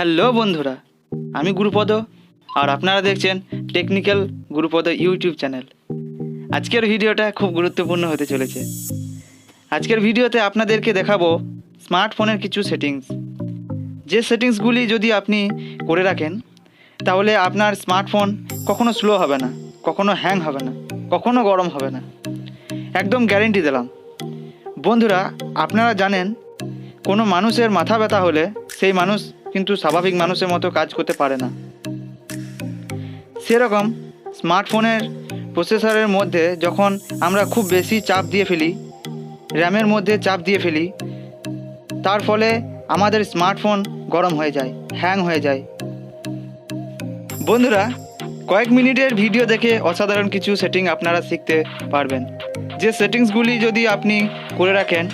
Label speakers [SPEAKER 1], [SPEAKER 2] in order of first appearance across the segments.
[SPEAKER 1] Hello বন্ধুরা, আমি গুরুপদ আর আপনারা দেখছেন টেকনিক্যাল গুরুপদ ইউটিউব চ্যানেল। আজকের ভিডিওটা খুব গুরুত্বপূর্ণ হতে চলেছে। আজকের ভিডিওতে আপনাদেরকে দেখাবো স্মার্টফোনের কিছু সেটিংস। যে সেটিংসগুলি যদি আপনি করে রাখেন, তাহলে আপনার স্মার্টফোন কখনো স্লো হবে না, কখনো হ্যাং হবে না, কখনো গরম হবে না। একদম গ্যারেন্টি দিলাম। বন্ধুরা, আপনারা জানেন, কোনো মানুষের মাথা ব্যথা হলে সেই মানুষ কিন্তু স্বাভাবিক মানুষের মতো কাজ করতে পারে না। সেরকম স্মার্টফোনের প্রসেসরের মধ্যে যখন আমরা খুব বেশি চাপ দিয়ে ফেলি, র্যামের মধ্যে চাপ দিয়ে ফেলি, তার ফলে আমাদের স্মার্টফোন গরম হয়ে যায়, হ্যাং হয়ে যায়। বন্ধুরা, কয়েক মিনিটের ভিডিও দেখে অসাধারণ কিছু সেটিং আপনারা শিখতে পারবেন। যে সেটিংসগুলি যদি আপনি করে রাখেন,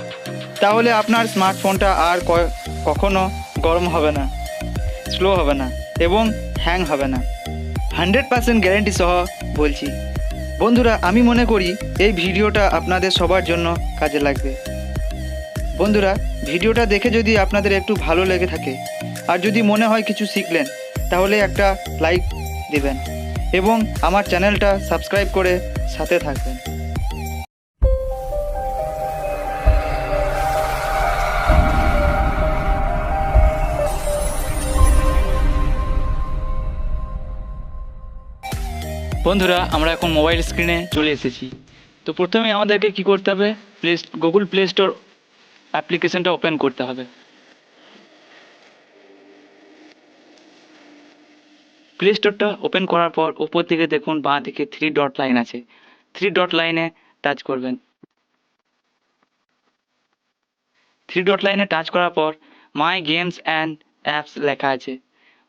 [SPEAKER 1] তাহলে আপনার স্মার্টফোনটা আর কখনো গরম হবে না স্লো হবে না এবং হ্যাং হবে না। হান্ড্রেড পার্সেন্ট গ্যারেন্টি সহ বলছি। বন্ধুরা, আমি মনে করি এই ভিডিওটা আপনাদের সবার জন্য কাজে লাগবে। বন্ধুরা, ভিডিওটা দেখে যদি আপনাদের একটু ভালো লেগে থাকে আর যদি মনে হয় কিছু শিখলেন, তাহলে একটা লাইক দিবেন এবং আমার চ্যানেলটা সাবস্ক্রাইব করে সাথে থাকবেন। বন্ধুরা, আমরা এখন মোবাইল স্ক্রিনে চলে এসেছি। তো প্রথমে আমাদেরকে কি করতে হবে? প্লে গুগল প্লে স্টোর অ্যাপ্লিকেশনটা ওপেন করতে হবে। প্লে স্টোরটা ওপেন করার পর ওপর থেকে দেখুন, বাঁ দিকে থ্রি ডট লাইন আছে। থ্রি ডট লাইনে টাচ করবেন। থ্রি ডট লাইনে টাচ করার পর মাই গেমস অ্যান্ড অ্যাপস লেখা আছে।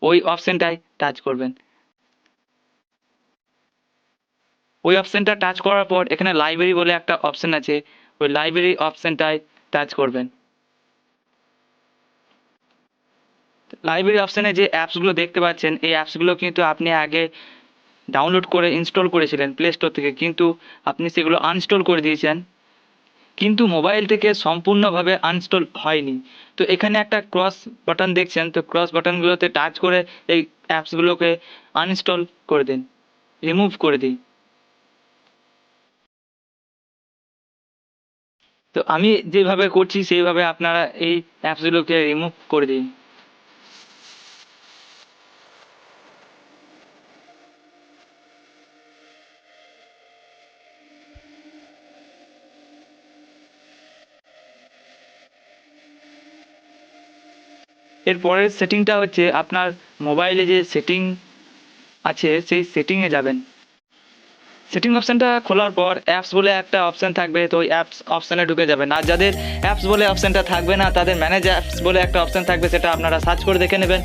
[SPEAKER 1] ওই অপশনটায় টাচ করবেন। ওই অপশনটা টাচ করার পর এখানে লাইব্রেরি বলে একটা অপশন আছে, ওই লাইব্রেরি অপশনটায় টাচ করবেন। লাইব্রেরি অপশনে যে অ্যাপসগুলো দেখতে পাচ্ছেন, এই অ্যাপসগুলো কিন্তু আপনি আগে ডাউনলোড করে ইনস্টল করেছিলেন প্লে স্টোর থেকে, কিন্তু আপনি সেগুলো আনস্টল করে দিয়েছেন। কিন্তু মোবাইল থেকে সম্পূর্ণভাবে আনস্টল হয়নি। তো এখানে একটা ক্রস বাটন দেখছেন, তো ক্রস বাটনগুলোতে টাচ করে এই অ্যাপসগুলোকে আনইনস্টল করে দিন রিমুভ করে দিন। তো আমি যেভাবে করছি, সেইভাবে আপনারা এই অ্যাপসগুলোকে রিমুভ করে দিন। এর পরের সেটিংটা হচ্ছে আপনার মোবাইলে যে সেটিং আছে, সেই সেটিংয়ে যাবেন। সেটিং অপশানটা খোলার পর অ্যাপস বলে একটা অপশান থাকবে, তো ওই অ্যাপস অপশানে ঢুকে যাবেন আর যাদের অ্যাপস বলে অপশানটা থাকবে না, তাদের ম্যানেজ অ্যাপস বলে একটা অপশান থাকবে, সেটা আপনারা সার্চ করে দেখে নেবেন।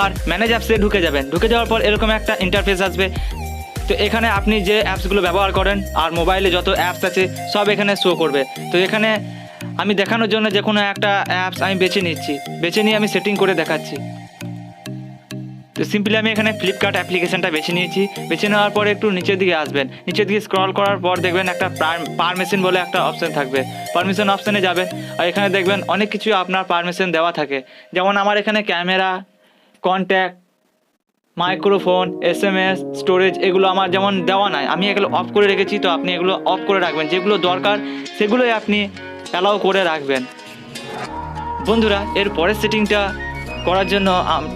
[SPEAKER 1] আর ম্যানেজ অ্যাপসে ঢুকে যাবেন। ঢুকে যাওয়ার পর এরকম একটা ইন্টারফেস আসবে। তো এখানে আপনি যে অ্যাপসগুলো ব্যবহার করেন, আর মোবাইলে যত অ্যাপস আছে, সব এখানে শো করবে। তো এখানে আমি দেখানোর জন্য যে কোনো একটা অ্যাপস আমি বেছে নিচ্ছি। বেছে নিয়ে আমি সেটিং করে দেখাচ্ছি। তো সিম্পলি আমি এখানে ফ্লিপকার্ট অ্যাপ্লিকেশনটা বেছে নিয়েছি। বেছে নেওয়ার পরে একটু নিচের দিকে আসবেন। নিচের দিকে স্ক্রল করার পর দেখবেন একটা পারমিশন বলে একটা অপশন থাকবে। পারমিশন অপশানে যাবেন আর এখানে দেখবেন অনেক কিছু আপনার পারমিশন দেওয়া থাকে। যেমন আমার এখানে camera contact microphone S M S storage এগুলো আমার যেমন দেওয়া নাই, আমি এগুলো অফ করে রেখেছি, তো আপনি এগুলো অফ করে রাখবেন। যেগুলো দরকার সেগুলোই আপনি অ্যালাউ করে রাখবেন। বন্ধুরা, এর পরের সেটিংটা করার জন্য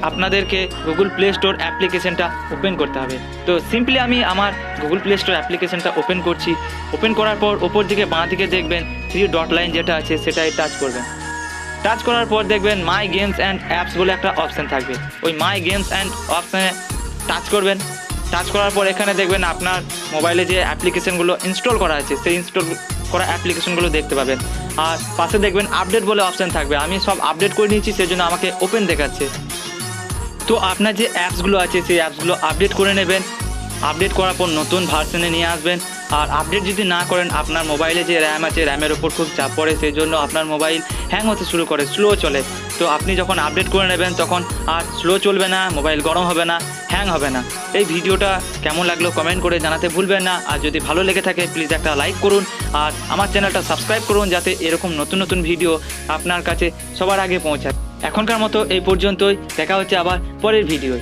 [SPEAKER 1] আপনাদেরকে গুগল প্লে স্টোর অ্যাপ্লিকেশনটা ওপেন করতে হবে। তো সিম্পলি আমি আমার গুগল প্লে স্টোর অ্যাপ্লিকেশনটা ওপেন করছি। ওপেন করার পর ওপর দিকে বাঁ দিকে দেখবেন থ্রি ডট লাইন যেটা আছে সেটাই টাচ করবেন। টাচ করার পর দেখবেন মাই গেমস অ্যান্ড অ্যাপস বলে একটা অপশান থাকবে। ওই মাই গেমস অ্যান্ড অপশানে টাচ করবেন। টাচ করার পর এখানে দেখবেন আপনার মোবাইলে যে অ্যাপ্লিকেশনগুলো ইনস্টল করা আছে, সেই ইনস্টল করা অ্যাপ্লিকেশনগুলো দেখতে পাবেন। আর পাশে দেখবেন আপডেট বলে অপশান থাকবে। আমি সব আপডেট করে নিয়েছি, সেজন্য আমাকে ওপেন দেখাচ্ছে। তো আপনার যে অ্যাপসগুলো আছে, সেই অ্যাপসগুলো আপডেট করে নেবেন। আপডেট করার পর নতুন ভার্সনে নিয়ে আসবেন। আর আপডেট যদি না করেন, আপনার মোবাইলে যে র্যাম আছে, র্যামের ওপর খুব চাপ পড়ে সেই জন্য আপনার মোবাইল হ্যাং হতে শুরু করে, স্লো চলে। তো আপনি যখন আপডেট করে নেবেন, তখন আর স্লো চলবে না, মোবাইল গরম হবে না। হ্যাং হবে না। এই ভিডিওটা কেমন লাগল কমেন্ট করে জানাতে ভুলবেন না। আর যদি ভালো লেগে থাকে প্লিজ একটা লাইক করুন। আর আমার চ্যানেলটা সাবস্ক্রাইব করুন যাতে এরকম নতুন নতুন ভিডিও আপনার কাছে সবার আগে পৌঁছায়। এখনকার মতো এই পর্যন্তই। দেখা হচ্ছে আবার পরের ভিডিওয়